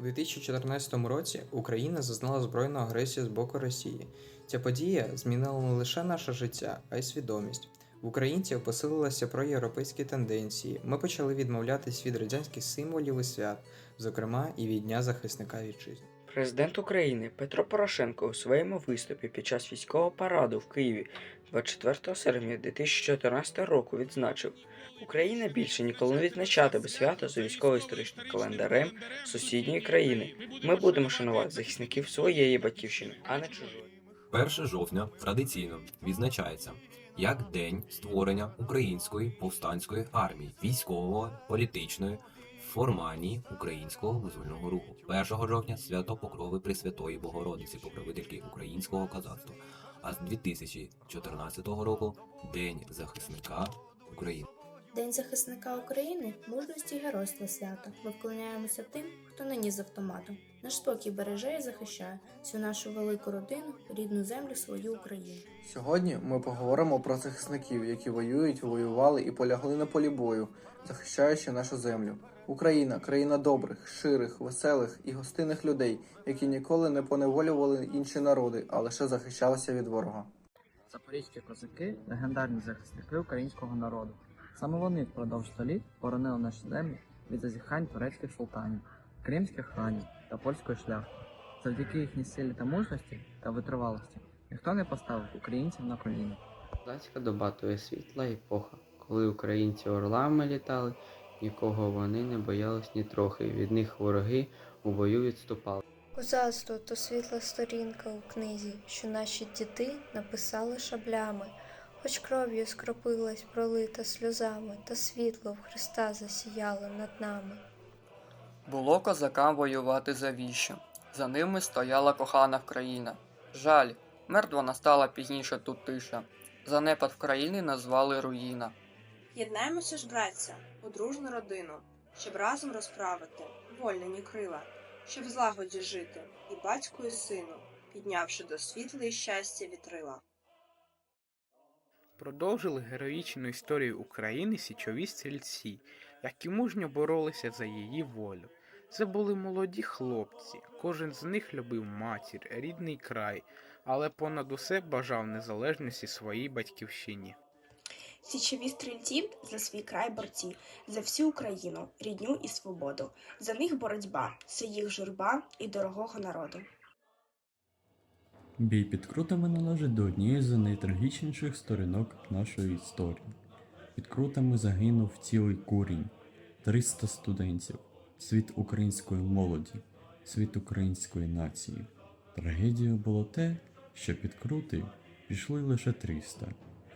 У 2014 році Україна зазнала збройну агресію з боку Росії. Ця подія змінила не лише наше життя, а й свідомість. В українців посилилися проєвропейські тенденції. Ми почали відмовлятись від радянських символів і свят, зокрема і від Дня захисника вітчизни. Президент України Петро Порошенко у своєму виступі під час військового параду в Києві 24 серпня 2014 року відзначив, Україна більше ніколи не відзначатиме свято за військово-історичним календарем сусідньої країни. Ми будемо шанувати захисників своєї батьківщини, а не чужої. 1 жовтня традиційно відзначається як День створення української повстанської армії, військового, політичної формальній українського визвольного руху. 1 жовтня свято Покрови Пресвятої Богородиці, покровительки українського козацтва. А з 2014 року День захисника України. День захисника України мужності і геройства свято. Ми вклоняємося тим, хто нині з автоматом. Наш спокій береже і захищає всю нашу велику родину, рідну землю, свою Україну. Сьогодні ми поговоримо про захисників, які воюють, воювали і полягли на полі бою, захищаючи нашу землю. Україна країна добрих, ширих, веселих і гостинних людей, які ніколи не поневолювали інші народи, а лише захищалися від ворога. Запорізькі козаки легендарні захисники українського народу. Саме вони впродовж століть боронили наші землі від зазіхань турецьких султанів, кримських ханів та польської шляхти. Завдяки їхній силі та мужності та витривалості ніхто не поставив українців на коліна. Козацька доба то є світла епоха, коли українці орлами літали, нікого вони не боялись ні трохи, від них вороги у бою відступали. Козацтво то світла сторінка у книзі, що наші діти написали шаблями, хоч кров'ю скропилась пролита сльозами, та світло в Христа засіяло над нами. Було козакам воювати завіщо. За ними стояла кохана країна. Жаль, мертва настала пізніше тут тиша. Занепад в країни назвали руїна. Єднаємося ж, братця, у дружну родину, щоб разом розправити вольнені крила, щоб в злагоді жити, і батьку, і сину, піднявши до світла і щастя вітрила. Продовжили героїчну історію України січові стрільці, які мужньо боролися за її волю. Це були молоді хлопці, кожен з них любив матір, рідний край, але понад усе бажав незалежності своїй батьківщині. Січові стрільці за свій край борці, за всю Україну, рідню і свободу. За них боротьба, це їх журба і дорогого народу. Бій під крутами належить до однієї з найтрагічніших сторінок нашої історії. Під крутами загинув цілий курінь, 300 студентів, світ української молоді, світ української нації. Трагедією було те, що під крути пішли лише 300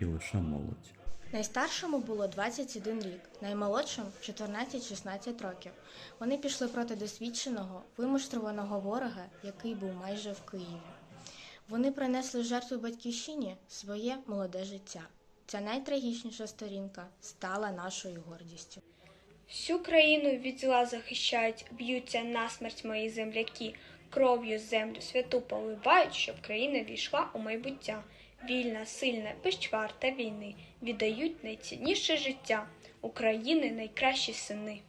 і лише молодь. Найстаршому було 21 рік, наймолодшим 14-16 років. Вони пішли проти досвідченого, вимуштрованого ворога, який був майже в Києві. Вони принесли жертву батьківщині своє молоде життя. Ця найтрагічніша сторінка стала нашою гордістю. Всю країну від зла захищають, б'ються насмерть мої земляки, кров'ю землю святу поливають, щоб країна війшла у майбуття. Вільна, сильна, без чвар та війни віддають найцінніше життя України найкращі сини.